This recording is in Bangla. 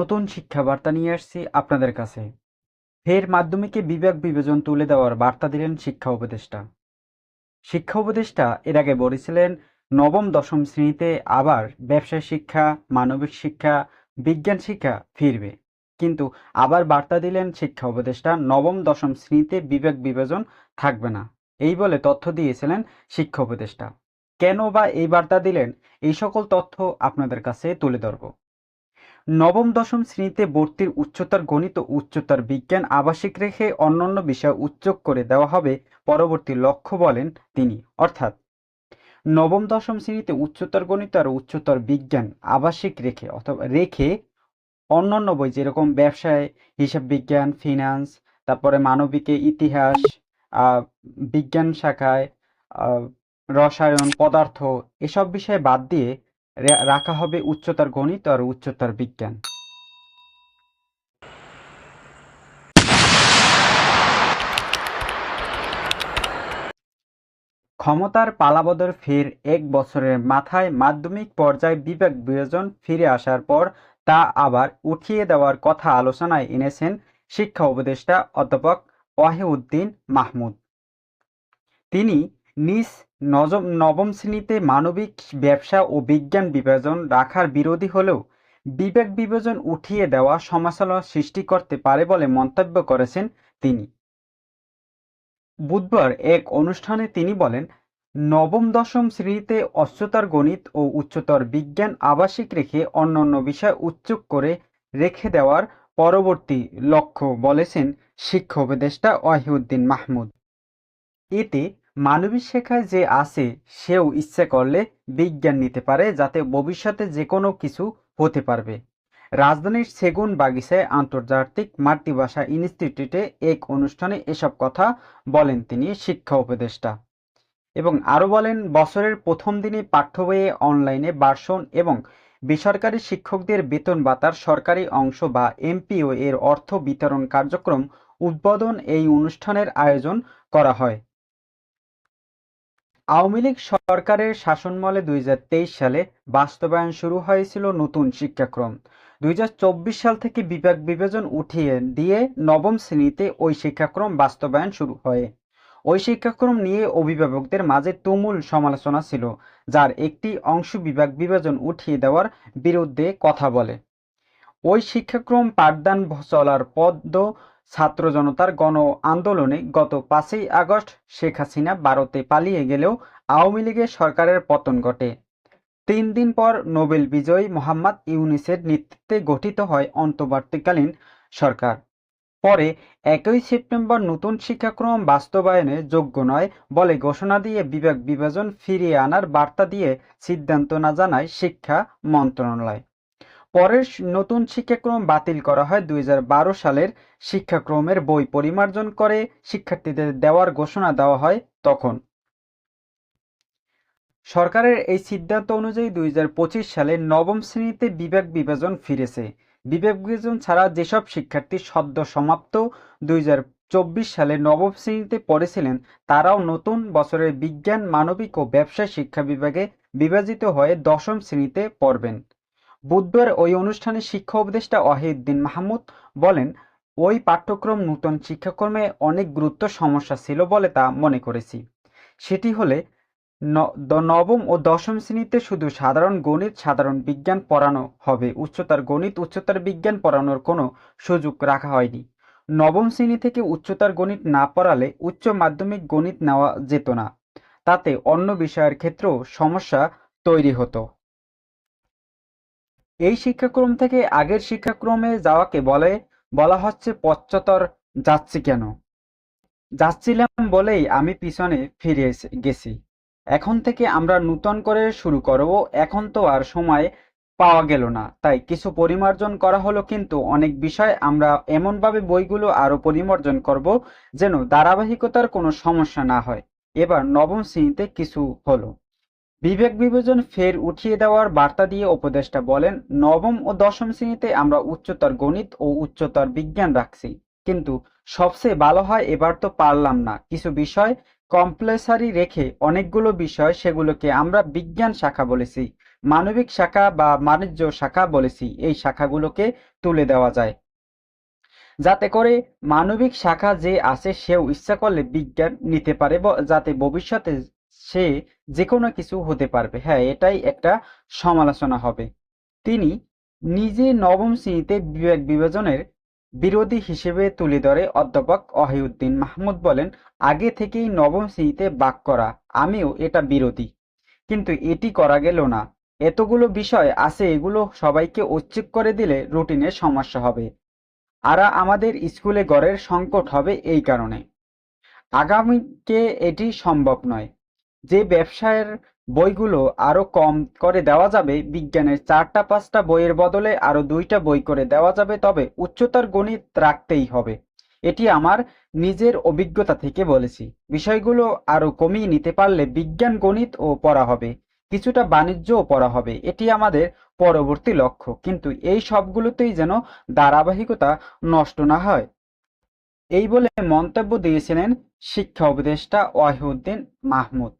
নতুন শিক্ষা বার্তা নিয়ে আসছি আপনাদের কাছে। ফের মাধ্যমিকে বিভাগ বিভাজন তুলে দেওয়ার বার্তা দিলেন শিক্ষা উপদেষ্টা। শিক্ষা উপদেষ্টা এর আগে বলেছিলেন, নবম, দশম শ্রেণীতে আবার ব্যবসায় শিক্ষা, মানবিক শিক্ষা, বিজ্ঞান শিক্ষা ফিরবে। কিন্তু আবার বার্তা দিলেন শিক্ষা উপদেষ্টা, নবম, দশম শ্রেণীতে বিভাগ বিভাজন থাকবে না। এই বলে তথ্য দিয়েছিলেন শিক্ষা উপদেষ্টা। কেন বা এই বার্তা দিলেন? এই সকল তথ্য আপনাদের কাছে তুলে ধরব। নবম, দশম শ্রেণীতে ভর্তির উচ্চতর গণিত ও উচ্চতর বিজ্ঞান আবাসিক রেখে অন্যান্য বিষয় উচ্চক করে দেওয়া হবে পরবর্তী লক্ষ্য বলেন তিনি। অর্থাৎ, নবম, দশম শ্রেণীতে উচ্চতর গণিত আর উচ্চতর বিজ্ঞান আবাসিক রেখে অথবা রেখে অন্যান্য বই যেরকম ব্যবসায়, হিসাব বিজ্ঞান, ফিনান্স, তারপরে মানবিকে ইতিহাস বিজ্ঞান শাখায় রসায়ন, পদার্থ এসব বিষয়ে বাদ দিয়ে রাখা হবে উচ্চতর গণিত আর উচ্চতর বিজ্ঞান। ক্ষমতার পালাবদল ফের এক বছরের মাথায় মাধ্যমিক পর্যায়ে বিবেক বিভাজন ফিরে আসার পর তা আবার উঠিয়ে দেওয়ার কথা আলোচনায় এনেছেন শিক্ষা উপদেষ্টা অধ্যাপক ওয়াহিউদ্দিন মাহমুদ। তিনি নিজ নজম, নবম শ্রেণীতে মানবিক ব্যবসা ও বিজ্ঞান বিভাজন রাখার বিরোধী হলেও বিবেক বিভাজন উঠিয়ে দেওয়া সমালোচনা সৃষ্টি করতে পারে বলে মন্তব্য করেছেন তিনি। বুধবার এক অনুষ্ঠানে তিনি বলেন, নবম, দশম শ্রেণীতে উচ্চতর গণিত ও উচ্চতর বিজ্ঞান আবাসিক রেখে অন্যান্য বিষয় উচ্চক করে রেখে দেওয়ার পরবর্তী লক্ষ্য বলেছেন শিক্ষা উপদেষ্টা ওয়াহিউদ্দিন মাহমুদ। এতে মানবিক শেখায় যে আছে, সেও ইচ্ছে করলে বিজ্ঞান নিতে পারে যাতে ভবিষ্যতে যে কোনো কিছু হতে পারবে। রাজধানীর সেগুন বাগিচায় আন্তর্জাতিক মাতৃভাষা ইনস্টিটিউটে এক অনুষ্ঠানে এসব কথা বলেন তিনি শিক্ষা উপদেষ্টা এবং আরও বলেন, বছরের প্রথম দিনে পাঠ্য বইয়ে অনলাইনে বার্ষণ এবং বেসরকারি শিক্ষকদের বেতন ভাতার সরকারি অংশ বা এমপিও এর অর্থ বিতরণ কার্যক্রম উদ্বোধন এই অনুষ্ঠানের আয়োজন করা হয়। আওয়ামী লীগ সরকারের শাসনমলে দুই হাজার তেইশ সালে বাস্তবায়ন শুরু হয়েছিল নতুন শিক্ষাক্রম। দু হাজার চব্বিশ সাল থেকে বিভাগ বিভাজন উঠিয়ে দিয়ে নবম শ্রেণীতে ওই শিক্ষাক্রম বাস্তবায়ন শুরু হয়। ওই শিক্ষাক্রম নিয়ে অভিভাবকদের মাঝে তুমুল সমালোচনা ছিল, যার একটি অংশ বিভাগ বিভাজন উঠিয়ে দেওয়ার বিরুদ্ধে কথা বলে। ওই শিক্ষাক্রম পাঠদান চলার পদ্ম ছাত্র জনতার গণ আন্দোলনে গত পাঁচই আগস্ট শেখ হাসিনা ভারতে পালিয়ে গেলেও আওয়ামী লীগের সরকারের পতন ঘটে। তিন দিন পর নোবেল বিজয়ী মোহাম্মদ ইউনিসের নেতৃত্বে গঠিত হয় অন্তর্বর্তীকালীন সরকার। পরে একই সেপ্টেম্বর নতুন শিক্ষাক্রম বাস্তবায়নে যোগ্য নয় বলে ঘোষণা দিয়ে বিভাগ বিভাজন ফিরিয়ে আনার বার্তা দিয়ে সিদ্ধান্ত না জানায় শিক্ষা মন্ত্রণালয়। পরের নতুন শিক্ষাক্রম বাতিল করা হয় দুই হাজার বারো সালের শিক্ষাক্রমের বই পরিমার্জন করে শিক্ষার্থীদের দেওয়ার ঘোষণা দেওয়া হয় তখন। সরকারের এই সিদ্ধান্ত অনুযায়ী দুই হাজার পঁচিশ সালে নবম শ্রেণীতে বিভাগ বিভাজন ফিরেছে। বিভাগ বিভাজন ছাড়া যেসব শিক্ষার্থী সদ্য সমাপ্ত দুই হাজার চব্বিশ সালে নবম শ্রেণীতে পড়েছিলেন, তারাও নতুন বছরের বিজ্ঞান, মানবিক ও ব্যবসায় শিক্ষা বিভাগে বিভাজিত হয়ে দশম শ্রেণীতে পড়বেন। বুধবার ওই অনুষ্ঠানে শিক্ষা উপদেষ্টা ওয়াহিউদ্দিন মাহমুদ বলেন, ওই পাঠ্যক্রম নূতন শিক্ষাক্রমে অনেক গুরুত্ব সমস্যা ছিল বলে তা মনে করেছি। সেটি হলে নবম ও দশম শ্রেণীতে শুধু সাধারণ গণিত, সাধারণ বিজ্ঞান পড়ানো হবে। উচ্চতার গণিত, উচ্চতার বিজ্ঞান পড়ানোর কোনো সুযোগ রাখা হয়নি। নবম শ্রেণি থেকে উচ্চতার গণিত না পড়ালে উচ্চ মাধ্যমিক গণিত নেওয়া যেত না। তাতে অন্য বিষয়ের ক্ষেত্রেও সমস্যা তৈরি হতো। এই শিক্ষাক্রম থেকে আগের শিক্ষাক্রমে যাওয়াকে বলে, বলা হচ্ছে পশ্চাৎপর যাচ্ছি কেন? যাচ্ছিলাম বলেই আমি পিছনে ফিরে গেছি। এখন থেকে আমরা নূতন করে শুরু করব, এখন তো আর সময় পাওয়া গেল না। তাই কিছু পরিমার্জন করা হলো কিন্তু অনেক বিষয়, আমরা এমনভাবে বইগুলো আরও পরিমার্জন করব যেন ধারাবাহিকতার কোনো সমস্যা না হয়। এবার নবম শ্রেণীতে কিছু হলো। বিবেক বিভাজন ফের উঠিয়ে দেওয়ার বার্তা দিয়ে উপদেষ্টা বলেন, নবম ও দশম শ্রেণীতে আমরা উচ্চতর গণিত ও উচ্চতর বিজ্ঞান রাখছি। কিন্তু সবচেয়ে ভালো হয় এবার তো পারলাম না। কিছু বিষয় কম্পালসারি রেখে অনেকগুলো বিষয় সেগুলোকে আমরা বিজ্ঞান শাখা বলেছি, মানবিক শাখা বা বাণিজ্য শাখা বলেছি, এই শাখাগুলোকে তুলে দেওয়া যায়। যাতে করে মানবিক শাখা যে আছে সেও ইচ্ছা করলে বিজ্ঞান নিতে পারে যাতে ভবিষ্যতে সে যে কোনো কিছু হতে পারবে। হ্যাঁ এটাই একটা সমালোচনা হবে। তিনি নিজে নবম শ্রেণীতে বিবেক বিভাজনের বিরোধী হিসেবে তুলে ধরে অধ্যাপক অহিউদ্দিন মাহমুদ বলেন, আগে থেকেই নবম শ্রেণীতে বাক করা, আমিও এটা বিরোধী। কিন্তু এটি করা গেল না। এতগুলো বিষয় আছে, এগুলো সবাইকে ঐচ্ছিক করে দিলে রুটিনের সমস্যা হবে। আরা আমাদের স্কুলে ঘরের সংকট হবে এই কারণে। আগামীকে এটি সম্ভব নয়। যে ব্যবসায়ের বইগুলো আরও কম করে দেওয়া যাবে, বিজ্ঞানের চারটা, পাঁচটা বইয়ের বদলে আরও দুইটা বই করে দেওয়া যাবে, তবে উচ্চতার গণিত রাখতেই হবে। এটি আমার নিজের অভিজ্ঞতা থেকে বলেছি। বিষয়গুলো আরও কমিয়ে নিতে পারলে বিজ্ঞান গণিত ও পড়া হবে, কিছুটা বাণিজ্যও পড়া হবে। এটি আমাদের পরবর্তী লক্ষ্য, কিন্তু এই সবগুলোতেই যেন ধারাবাহিকতা নষ্ট না হয়। এই বলে মন্তব্য দিয়েছিলেন শিক্ষা উপদেষ্টা ওয়াহিউদ্দিন মাহমুদ।